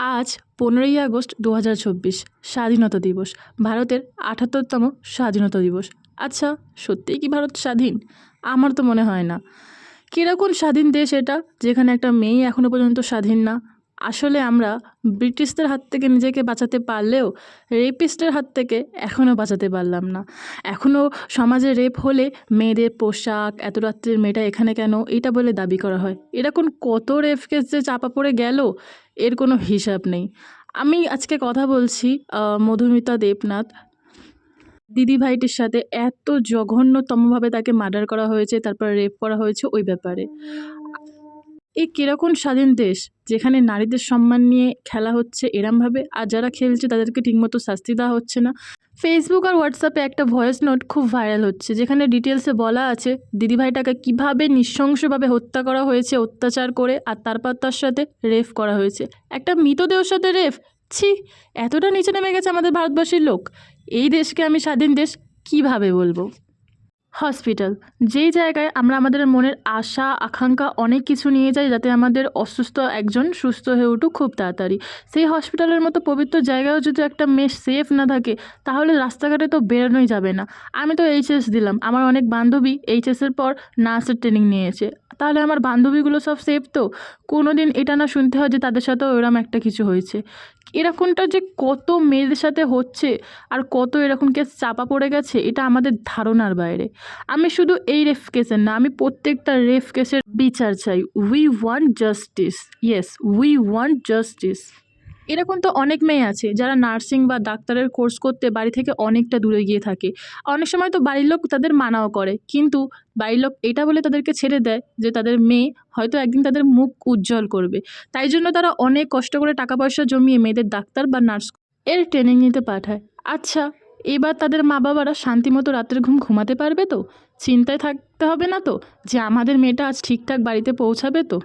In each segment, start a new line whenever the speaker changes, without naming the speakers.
আজ পনেরোই আগস্ট দু হাজার চব্বিশ, স্বাধীনতা দিবস। ভারতের আঠাত্তরতম স্বাধীনতা দিবস। আচ্ছা সত্যিই কি ভারত স্বাধীন? আমার তো মনে হয় না। কীরকম স্বাধীন দেশ এটা, যেখানে একটা মেয়ে এখনও পর্যন্ত স্বাধীন না? আসলে আমরা ব্রিটিশদের হাত থেকে নিজেকে বাঁচাতে পারলেও রেপিস্টের হাত থেকে এখনও বাঁচাতে পারলাম না। এখনও সমাজে রেপ হলে মেয়েদের পোশাক, এত রাত্রের মেয়েটা এখানে কেন, এটা বলে দাবি করা হয়। এরকম কত রেপ কেস যে চাপা পড়ে গেল, এর কোনো হিসাব নেই। আমি আজকে কথা বলছি মধুমিতা দেবনাথ। দিদি ভাইটির সাথে এত জঘন্যতমভাবে তাকে মার্ডার করা হয়েছে, তারপর রেপ করা হয়েছে ওই ব্যাপারে। এই কীরকম স্বাধীন দেশ যেখানে নারীদের সম্মান নিয়ে খেলা হচ্ছে এরমভাবে? আর যারা খেলছে তাদেরকে ঠিকমতো শাস্তি দেওয়া হচ্ছে না। ফেসবুক আর হোয়াটসঅ্যাপে একটা ভয়েস নোট খুব ভাইরাল হচ্ছে, যেখানে ডিটেলসে বলা আছে, দিদিভাইটাকে কীভাবে নৃশংসভাবে হত্যা করা হয়েছে, অত্যাচার করে, আর তারপর তার সাথে রেফ করা হয়েছে। একটা মৃতদেহর সাথে রেফ ছি, এতটা নিচে নেমে গেছে আমাদের ভারতবাসীর লোক। এই দেশকে আমি স্বাধীন দেশ কীভাবে বলব? হসপিটাল। যেই জায়গায় আমরা আমাদের মনের আশা, আকাঙ্ক্ষা অনেক কিছু নিয়ে যাই, যাতে আমাদের অসুস্থ একজন সুস্থ হয়ে উঠুক খুব তাড়াতাড়ি। সেই হসপিটালের মতো পবিত্র জায়গায়ও যদি একটা মেয়ে সেফ না থাকে, তাহলে রাস্তাঘাটে তো বেরোনোই যাবে না। আমি তো এইচএস দিলাম। আমার অনেক বান্ধবী এইচএসের পর নার্সের ট্রেনিং নিয়েছে। তাহলে আমার বান্ধবীগুলো সব সেফ তো? কোনো দিন এটা না শুনতে হয় যে তাদের সাথেও এরম একটা কিছু হয়েছে। এরকমটা যে কত মেয়েদের সাথে হচ্ছে আর কত এরকম কেস চাপা পড়ে গেছে, এটা আমাদের ধারণার বাইরে। আমি শুধু এই রেফ কেসের না, আমি প্রত্যেকটা রেফ কেসের বিচার চাই। We want justice yes we want justice এরকম তো অনেক মেয়ে আছে, যারা নার্সিং বা ডাক্তারের কোর্স করতে বাড়ি থেকে অনেকটা দূরে গিয়ে থাকে। অনেক সময় তো বাড়ির লোক তাদের মানাও করে, কিন্তু বাড়ির লোক এটা বলে তাদেরকে ছেড়ে দেয় যে তাদের মেয়ে হয়তো একদিন তাদের মুখ উজ্জ্বল করবে। তাই জন্য তারা অনেক কষ্ট করে টাকা পয়সা জমিয়ে মেয়েদের ডাক্তার বা নার্স এর ট্রেনিং নিতে পাঠায়। আচ্ছা এবার তাদের মা বাবারা শান্তিমতো রাতের ঘুম ঘুমাতে পারবে তো? চিন্তায় থাকতে হবে না তো যে আমাদের মেয়েটা আজ ঠিকঠাক বাড়িতে পৌঁছাবে তো?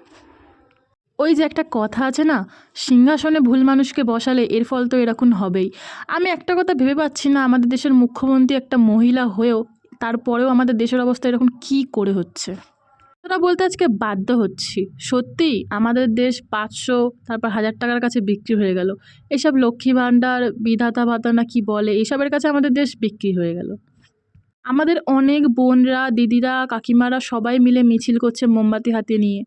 ওই যে একটা কথা আছে না, সিংহাসনে ভুল মানুষকে বসালে এর ফল তো এরকম হবেই। আমি একটা কথা ভেবে পাচ্ছি না, আমাদের দেশের মুখ্যমন্ত্রী একটা মহিলা হয়েও তারপরেও আমাদের দেশের অবস্থা এরকম কী করে হচ্ছে? তোরা বলতে আজকে বাধ্য হচ্ছি। সত্যিই আমাদের দেশ পাঁচশো, তারপর হাজার টাকার কাছে বিক্রি হয়ে গেল। এসব লক্ষ্মী ভাণ্ডার, বিধাতা ভাতা না কি বলে, এসবের কাছে আমাদের দেশ বিক্রি হয়ে গেল। আমাদের অনেক বোনরা, দিদিরা, কাকিমারা সবাই মিলে মিছিল করছে মোমবাতি হাতে নিয়ে।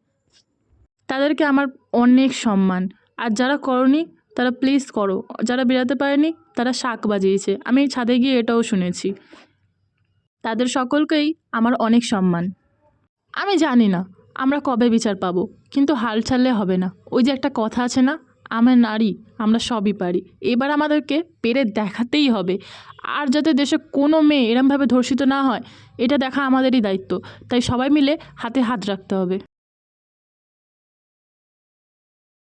তাদেরকে আমার অনেক সম্মান। আর যারা করনি, তারা প্লিজ করো। যারা বেরাতে পারেনি, তারা শাক বাজিয়েছে। আমি ছাদে গিয়ে এটাও শুনেছি। তাদের সকলকেই আমার অনেক সম্মান। আমি জানি না, আমরা কবে বিচার পাবো, কিন্তু হাল ছাড়লে হবে না। ওই যে একটা কথা আছে না, আমরা নারী, আমরা সবই পারি। এবার আমাদেরকে পেরে দেখাতেই হবে। আর যাতে দেশে কোনো মেয়ে এরমভাবে ধর্ষিত না হয়, এটা দেখা আমাদেরই দায়িত্ব। তাই সবাই মিলে হাতে হাত রাখতে হবে।